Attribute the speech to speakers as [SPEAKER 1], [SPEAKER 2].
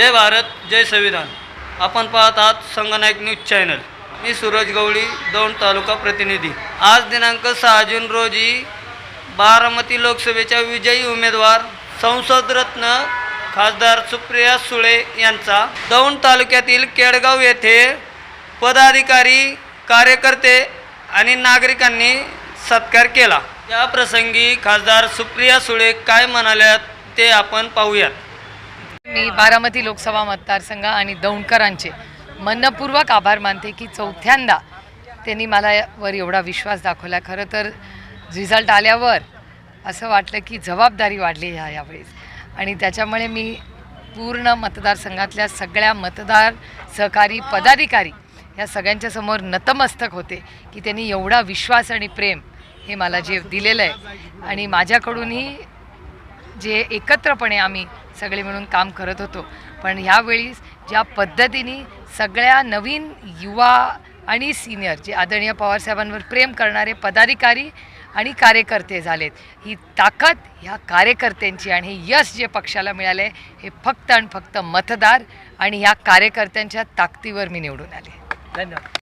[SPEAKER 1] जय भारत जय संविधान. आपण पाहत आहात संगनायक न्यूज चॅनल. मी सूरज गवळी दौंड तालुका प्रतिनिधी. आज दिनांक सहा जून रोजी बारामती लोकसभेच्या विजयी उमेदवार संसदरत्न खासदार सुप्रिया सुळे यांचा दौंड तालुक्यातील केडगाव येथे पदाधिकारी कार्यकर्ते आणि नागरिकांनी सत्कार केला. या प्रसंगी खासदार सुप्रिया सुळे काय म्हणाल्यात ते आपण पाहूयात.
[SPEAKER 2] मी बारामती लोकसभा मतदारसंघ आणि दौंडकरांचे मनपूर्वक आभार मानते की चौथ्यांदा त्यांनी मला वर एवढा विश्वास दाखवला. खरं तर रिझल्ट आल्यावर असं वाटलं की जबाबदारी वाढली ह्या यावेळेस. आणि त्याच्यामुळे मी पूर्ण मतदारसंघातल्या सगळ्या मतदार सहकारी पदाधिकारी या सगळ्यांच्या समोर नतमस्तक होते की त्यांनी एवढा विश्वास आणि प्रेम हे मला जे दिलेलं आहे. आणि माझ्याकडूनही जे एकत्रपणे आम्ही सगळे मिळून काम करत होतो. पण ह्यावेळी ज्या पद्धतीने सगळ्या नवीन युवा आणि सिनियर जे आदरणीय पवारसाहेबांवर प्रेम करणारे पदाधिकारी आणि कार्यकर्ते झालेत ही ताकद ह्या कार्यकर्त्यांची आणि हे यश जे पक्षाला मिळाले हे फक्त आणि फक्त मतदार आणि ह्या कार्यकर्त्यांच्या ताकदीवर मी निवडून आले.
[SPEAKER 3] धन्यवाद.